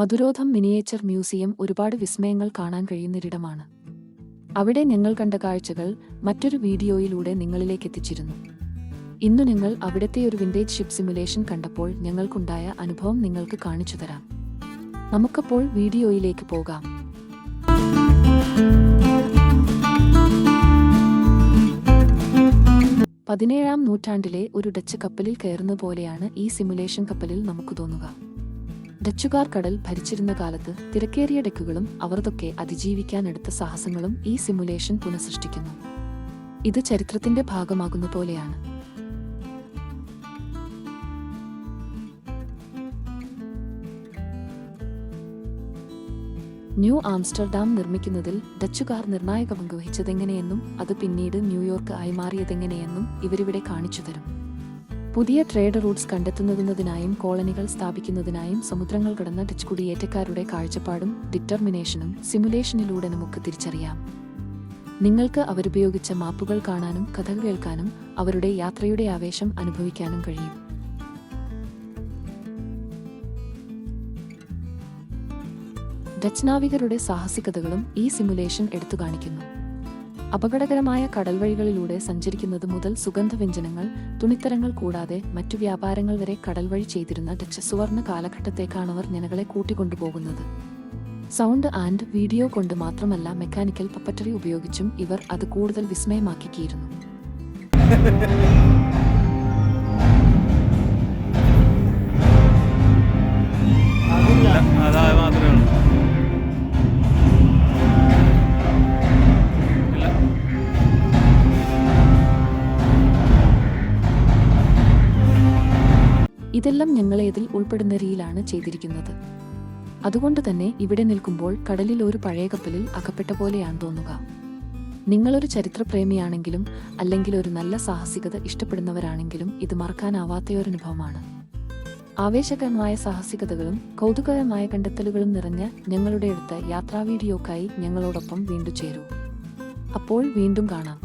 മധുരോധം miniature museum ഒരുപാട് വിസ്മയങ്ങൾ കാണാൻ കഴിയുന്നൊരിടമാണ്. അവിടെ ഞങ്ങൾ കണ്ട കാഴ്ചകൾ മറ്റൊരു വീഡിയോയിലൂടെ നിങ്ങളിലേക്ക് എത്തിച്ചിരുന്നു. ഇന്നു നിങ്ങൾ അവിടുത്തെ ഒരു വിന്റേജ് ഷിപ്പ് സിമുലേഷൻ കണ്ടപ്പോൾ ഞങ്ങൾക്കുണ്ടായ അനുഭവം നിങ്ങൾക്ക് കാണിച്ചു തരാം. നമുക്കപ്പോൾ വീഡിയോയിലേക്ക് പോകാം. പതിനേഴാം നൂറ്റാണ്ടിലെ ഒരു ഡച്ച് കപ്പലിൽ കയറുന്ന പോലെയാണ് ഈ സിമുലേഷൻ കപ്പലിൽ നമുക്ക് തോന്നുക. ഡച്ചുകാർ കടൽ ഭരിച്ചിരുന്ന കാലത്ത് തിരക്കേറിയ ഡെക്കുകളും അവർതൊക്കെ അതിജീവിക്കാനെടുത്ത സാഹസങ്ങളും ഈ സിമുലേഷൻ പുനഃസൃഷ്ടിക്കുന്നു. ഇത് ചരിത്രത്തിന്റെ ഭാഗമാകുന്ന പോലെയാണ്. ന്യൂ ആംസ്റ്റർഡാം നിർമ്മിക്കുന്നതിൽ ഡച്ചുകാർ നിർണായക പങ്ക് വഹിച്ചതെങ്ങനെയെന്നും അത് പിന്നീട് ന്യൂയോർക്ക് ആയി മാറിയതെങ്ങനെയെന്നും ഇവരിവിടെ കാണിച്ചു തരും പുതിയ ട്രേഡ് റൂട്ട്സ് കണ്ടെത്തുന്നതിനായും കോളനികൾ സ്ഥാപിക്കുന്നതിനായും സമുദ്രങ്ങൾ കടന്ന ഡച്ച് കുടിയേറ്റക്കാരുടെ കാഴ്ചപ്പാടും ഡിറ്റർമിനേഷനും സിമുലേഷനിലൂടെ നമുക്ക് തിരിച്ചറിയാം. നിങ്ങൾക്ക് അവരുപയോഗിച്ച മാപ്പുകൾ കാണാനും കഥകൾ കേൾക്കാനും അവരുടെ യാത്രയുടെ ആവേശം അനുഭവിക്കാനും കഴിയും. ഡച്ച് നാവികരുടെ സാഹസികതകളും ഈ സിമുലേഷൻ എടുത്തു കാണിക്കുന്നു. അപകടകരമായ കടൽ വഴികളിലൂടെ സഞ്ചരിക്കുന്നത് മുതൽ സുഗന്ധവ്യഞ്ജനങ്ങൾ തുണിത്തരങ്ങൾ കൂടാതെ മറ്റു വ്യാപാരങ്ങൾ വരെ കടൽ വഴി ചെയ്തിരുന്ന ഡച്ച് സുവർണ കാലഘട്ടത്തേക്കാണവർ ജനങ്ങളെ കൂട്ടിക്കൊണ്ടുപോകുന്നത്. സൗണ്ട് ആൻഡ് വീഡിയോ കൊണ്ട് മാത്രമല്ല മെക്കാനിക്കൽ പപ്പറ്ററി ഉപയോഗിച്ചും ഇവർ അത് കൂടുതൽ വിസ്മയമാക്കിയിരുന്നു ഇതെല്ലാം ഞങ്ങളെ ഇതിൽ ഉൾപ്പെടുന്ന രീതിയിലാണ് ചെയ്തിരിക്കുന്നത്. അതുകൊണ്ട് തന്നെ ഇവിടെ നിൽക്കുമ്പോൾ കടലിൽ ഒരു പഴയ കപ്പലിൽ അകപ്പെട്ട പോലെയാണ് തോന്നുക. നിങ്ങളൊരു ചരിത്രപ്രേമിയാണെങ്കിലും അല്ലെങ്കിൽ ഒരു നല്ല സാഹസികത ഇഷ്ടപ്പെടുന്നവരാണെങ്കിലും ഇത് മറക്കാനാവാത്ത ഒരു അനുഭവമാണ് ആവേശകരമായ സാഹസികതകളും കൗതുകകരമായ കണ്ടെത്തലുകളും നിറഞ്ഞ ഞങ്ങളുടെ അടുത്ത യാത്രാ വീഡിയോക്കായി ഞങ്ങളോടൊപ്പം വീണ്ടും ചേരൂ. അപ്പോൾ വീണ്ടും കാണാം.